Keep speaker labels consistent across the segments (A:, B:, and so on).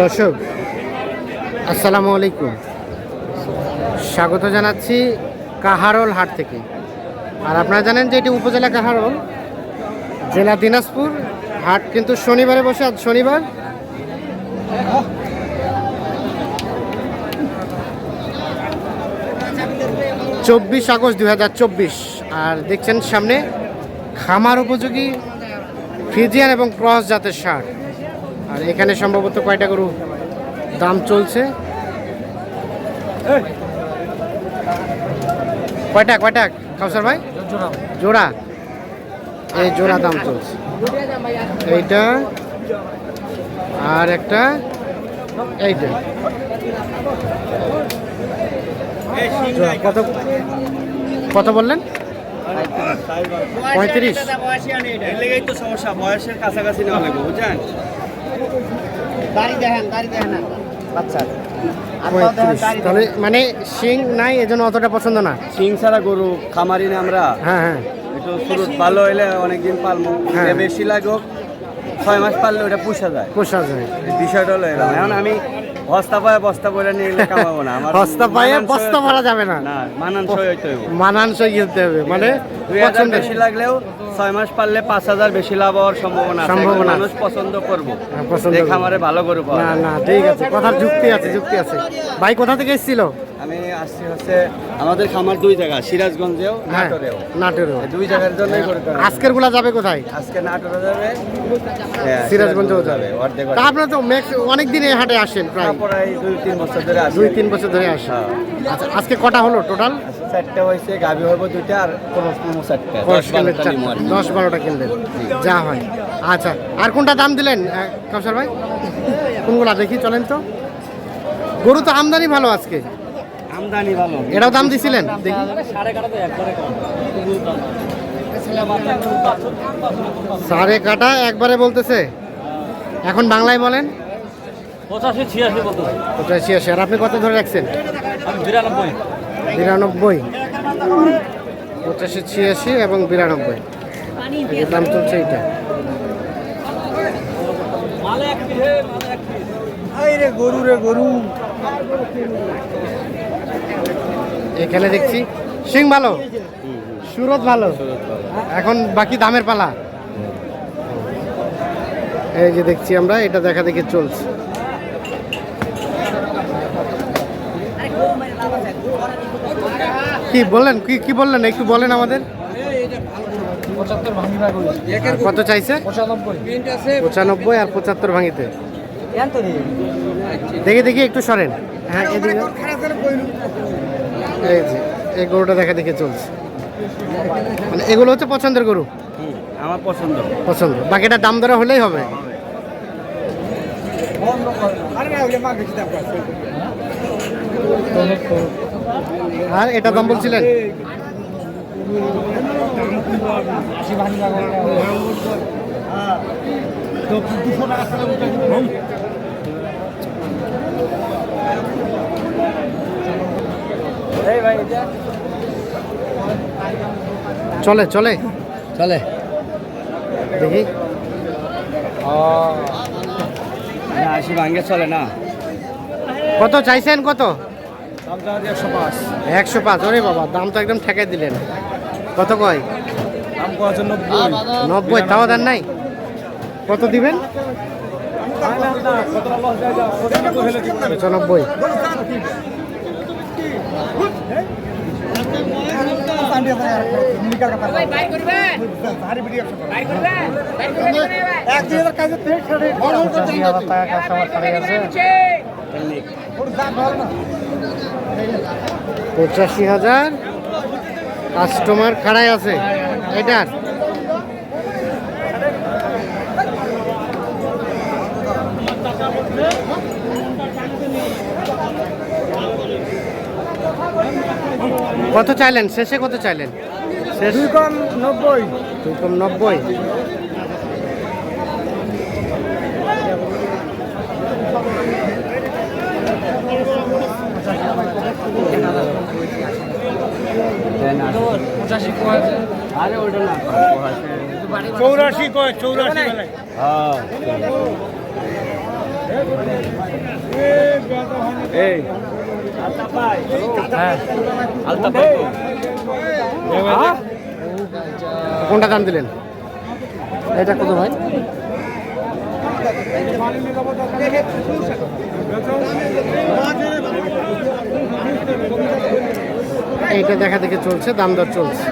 A: দর্শক, আসসালামু আলাইকুম। স্বাগত জানাচ্ছি কাহারোল হাট থেকে। আর আপনারা জানেন যে এটি উপজেলা কাহারোল, জেলা দিনাজপুর। হাট কিন্তু শনিবারে বসে, আজ শনিবার। চব্বিশ আগস্ট দু হাজার চব্বিশ। আর দেখছেন সামনে খামার উপযোগী, ফিজিয়ান এবং ক্রস জাতের সার। আর এখানে সম্ভবত কয়টা গরু? দাম চলছে। কয়টা কয়টা, কাউসার ভাই? জোড়া। এই জোড়া দাম চলছে। এইটা আর একটা এইটা। কত কত বললেন? পঁয়ত্রিশ।
B: বয়সের কাছাকাছি নেওয়া লাগবে বুঝছেন
C: দেখেন দাড়ি দেখেন বাচ্চা
A: তাহলে মানে শিং নাই এজন্য অতটা পছন্দ না?
B: সিং ছাড়া গরু খামারি না আমরা।
A: হ্যাঁ হ্যাঁ।
B: একটু শুরু ভালো হইলে অনেকদিন পালবো।
A: হ্যাঁ।
B: বেশি লাগুক ছয় মাস পারলে ওটা পুষা যায়।
A: পোষা যায়।
B: বিষয়টা হলো এরকম। এখন আমি বস্তা পায়ে বস্তা কামাবো না। আমার
A: বস্তা পায়ে
B: মানানসই-
A: বস্তা ভরা যাবে না।
B: না মানানসই হইতে
A: মানানসই কিনতে হবে। মানে
B: বেশি লাগলেও ছয় মাস পারলে পাঁচ হাজার বেশি লাভ হওয়ার সম্ভাবনা আছে।
A: সম্ভাবনা
B: মানুষ পছন্দ করব।
A: হ্যাঁ, করব।
B: খামারে ভালো গরু পাওয়া
A: না না ঠিক আছে কথার যুক্তি আছে যুক্তি আছে। ভাই কোথা থেকে এসেছিল?
B: আমি আসছি হচ্ছে আমাদের খামার দুই জায়গা সিরাজগঞ্জেও
A: হ্যাঁ
B: নাটোরেও।
A: নাটোরেও।
B: দুই জায়গার জন্যই করে
A: আজকেরগুলা যাবে কোথায়?
B: আজকে নাটোরে যাবে। হ্যাঁ,
A: সিরাজগঞ্জেও যাবে।
B: অর্ধেক
A: তা আপনারা তো ম্যাক্স অনেক দিন এই হাটে আসেন প্রায়।
B: দুই তিন বছর ধরে আসি।
A: দুই তিন বছর ধরে আসেন। আচ্ছা আজকে কটা হলো টোটাল?
B: চারটে হয়েছে গাভি হইব দুইটা আর কোনো কোনো চারটে। দশ বারোটা
A: কিনলেন যা হয়। আচ্ছা আর কোনটা দাম দিলেন কাউসার ভাই? কোনগুলা দেখি চলেন তো। গরু তো আমদানি ভালো আজকে।
B: আমদানি ভালো।
A: এটাও দাম দিছিলেন? দেখি। সাড়ে কাটা একবারে বলতেছে। এখন বাংলায় বলেন।
C: পঁচাশি ছিয়াশি কত
A: ওটা ছিয়াশি। আর আপনি কত ধরে রাখছেন?
C: বিরানব্বই।
A: বিরানব্বই পঁচাশি ছিয়াশি এবং বিরানব্বই। দাম চলছে এইটা।
B: গরু রে গরু।
A: এখানে দেখছি সিং ভালো সুরত ভালো। এখন বাকি দামের পালা। এই যে দেখছি আমরা এটা দেখা দেখি চলছে। কি বললেন? কি কি বললেন? একটু বলেন আমাদের। কত চাইছে?
C: পঁচানব্বই
A: আর পঁচাত্তর ভাঙিতে। দেখি দেখি, একটু সরেন। হ্যাঁ এই গরুটা দেখা, দেখে চলছে। মানে এগুলো হচ্ছে পছন্দের গরু?
B: আমার পছন্দ।
A: পছন্দ বাকিটা দাম দরা হলেই হবে। আর এটা দাম বলছিলেন? চলে চলে।
C: চলে।
A: দেখি।
B: আশি ভাঙ্গে চলে না।
A: কত চাইছেন কত?
B: একশো পাঁচ।
A: একশো ওরে বাবা দাম তো একদম ঠেকাই দিলেন। কত কয়? নব্বই। তাও দেন নাই? কত দিবেন? পঁচানব্বই। টাকা কাস্টমার ছাড়ে গেছে। পঁচাশি হাজার কাস্টমার খাড়াই আছে। এটার কত চাইলেন? শেষে কত চাইলেন? শেষ
B: দুই কম নব্বই।
A: দুই কম নব্বই
C: পঁচাশি কয়
B: আরে ওইটা না
D: চৌরাশি কয় চৌরাশি
B: হ্যাঁ এই। হ্যাঁ। আলতা পাই
A: কোনটা দাম দিলেন? এটা কত ভাই? এইটা দেখা দেখে চলছে দাম দর চলছে।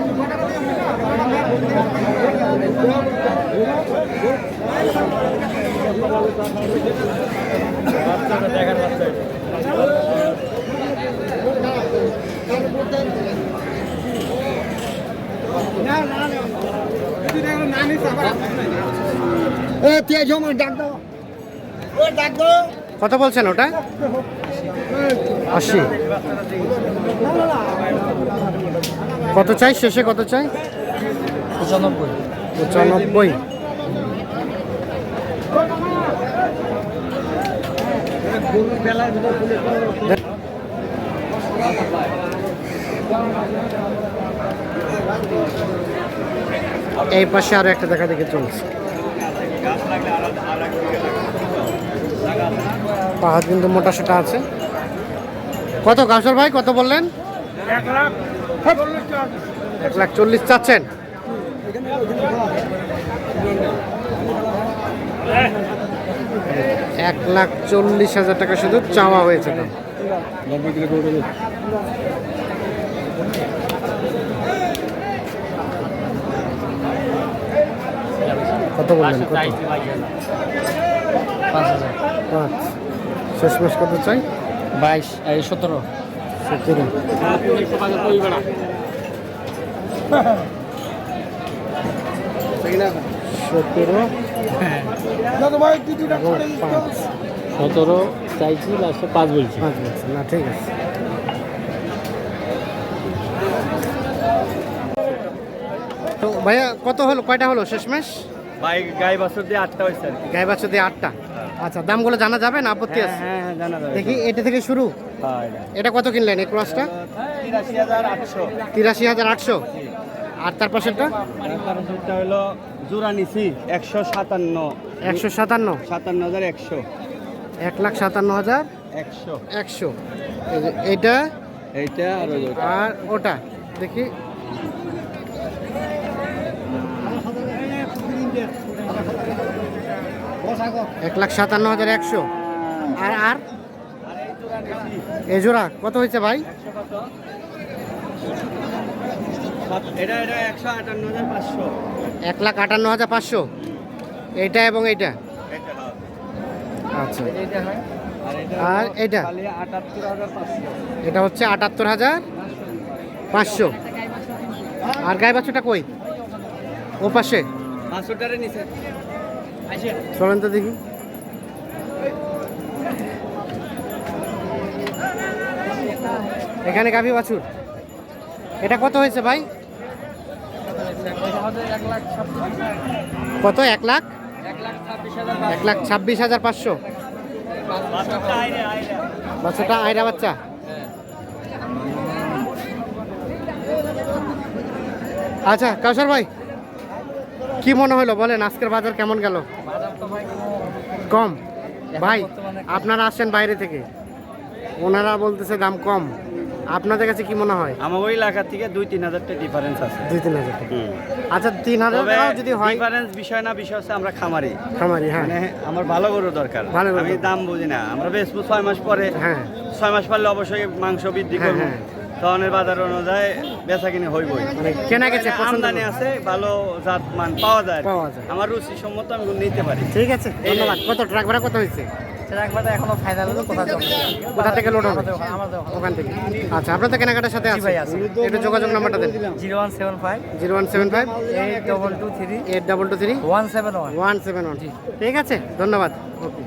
A: কত বলছেন ওটা? আশি। কত চাই? শেষে কত চাই?
B: পঁচানব্বই।
A: পঁচানব্বই। এই পাশে আরও একটা দেখা দেখে চলছে। পাহাড় কিন্তু মোটা সেটা আছে। কত কাউসর ভাই কত বললেন? এক লাখ চল্লিশ চাচ্ছেন। এক লাখ চল্লিশ হাজার টাকা শুধু চাওয়া হয়েছে। কত বললেন? কত?
B: পাঁচ হাজার।
A: পাঁচ। শেষ মাস কত চাই?
B: বাইশ এই সতেরো।
A: সতেরো। সতেরো। এবং
B: সতেরো চাইছি লাস্টে পাঁচ বলছি।
A: পাঁচ বলছে। না ঠিক আছে। তো ভাইয়া কত হলো? কয়টা হলো? শেষমেশ?
B: বাইক গাই বাছর দিয়ে আটটা হয়েছে আর কি।
A: দিয়ে আটটা? আচ্ছা দামগুলো জানা যাবে না? আপত্তি
B: হ্যাঁ
A: আছে?
B: হ্যাঁ হ্যাঁ জানা যাবে।
A: দেখি এটা থেকে শুরু?
B: হ্যাঁ এটা।
A: এটা কত কিনলেন এই ক্রসটা?
B: তিরাশি হাজার আটশো।
A: তিরাশি হাজার আটশো? আর তার পাশেরটা?
B: তারপরটা হলো জোড়া নিছি একশো সাতান্ন।
A: একশো সাতান্ন?
B: সাতান্ন হাজার একশো।
A: এক লাখ সাতান্ন হাজার
B: একশো।
A: একশো। এইটা
B: এইটা আর
A: আর ওটা দেখি। এক লাখ সাতান্ন হাজার একশো। আর আর? এই জোড়া কত হয়েছে ভাই?
B: এটা এটা একশো আটান্ন হাজার পাঁচশো।
A: এক লাখ আটান্ন হাজার পাঁচশো? এইটা এবং এইটা?
B: এটা হ্যাঁ।
A: আচ্ছা।
B: আর এটা পাঁচশো।
A: এটা হচ্ছে আটাত্তর হাজার পাঁচশো। আর গায়ে বাছুটা কই? ও পাশে? চলেন তো দেখি। এখানে গাভী বাছুর। এটা কত হয়েছে ভাই? কত, এক লাখ? এক লাখ ছাব্বিশ হাজার পাঁচশো। বাচ্চাটা আয়রা বাচ্চা? আচ্ছা কাউসার ভাই, কি মনে হলো? বলেন, আজকের বাজার কেমন গেল? কম। ভাই, আপনারা আসছেন বাইরে থেকে। ওনারা বলতেছে দাম কম। আপনাদের কাছে কি মনে হয়?
B: আমার ওই এলাকা থেকে দুই তিন হাজার টাকা ডিফারেন্স আছে।
A: দুই তিন হাজার টাকা। আচ্ছা তিন হাজার টাকাও যদি হয়
B: ডিফারেন্স বিষয় না বিষয় হচ্ছে আমরা খামারি।
A: খামারি হ্যাঁ।
B: মানে আমার ভালো গরু দরকার।
A: ভালো
B: আমি দাম বুঝি না। আমরা বেচবো ছয় মাস পরে।
A: হ্যাঁ।
B: ছয় মাস পারলে অবশ্যই মাংস বৃদ্ধি
A: হ্যাঁ,
B: করব।
A: হ্যাঁ।
B: তখন বাজার অনুযায়ী বেচা কিনে হইবই।
A: মানে কেনা গেছে
B: মানে আমদানি আছে ভালো জাত মান পাওয়া যায়।
A: পাওয়া যায়।
B: আমার রুচি সম্মত আমি নিতে পারি।
A: ঠিক আছে ধন্যবাদ। কত ট্রাক ভাড়া কত হয়েছে?
C: এখনও ফাইনাল হলো কোথা
A: কোথা থেকে লোড হবে?
C: আমাদের
A: ওখান থেকে। আচ্ছা আপনার তো কেনাকাটার সাথে আছে
C: ভাই, আছে।
A: একটু যোগাযোগ নাম্বারটা দেন।
C: Zero one seven five.
A: Zero one seven five.
C: Eight double two three
A: eight double two three
C: one seven one.
A: One seven one. ঠিক আছে ধন্যবাদ। ওকে।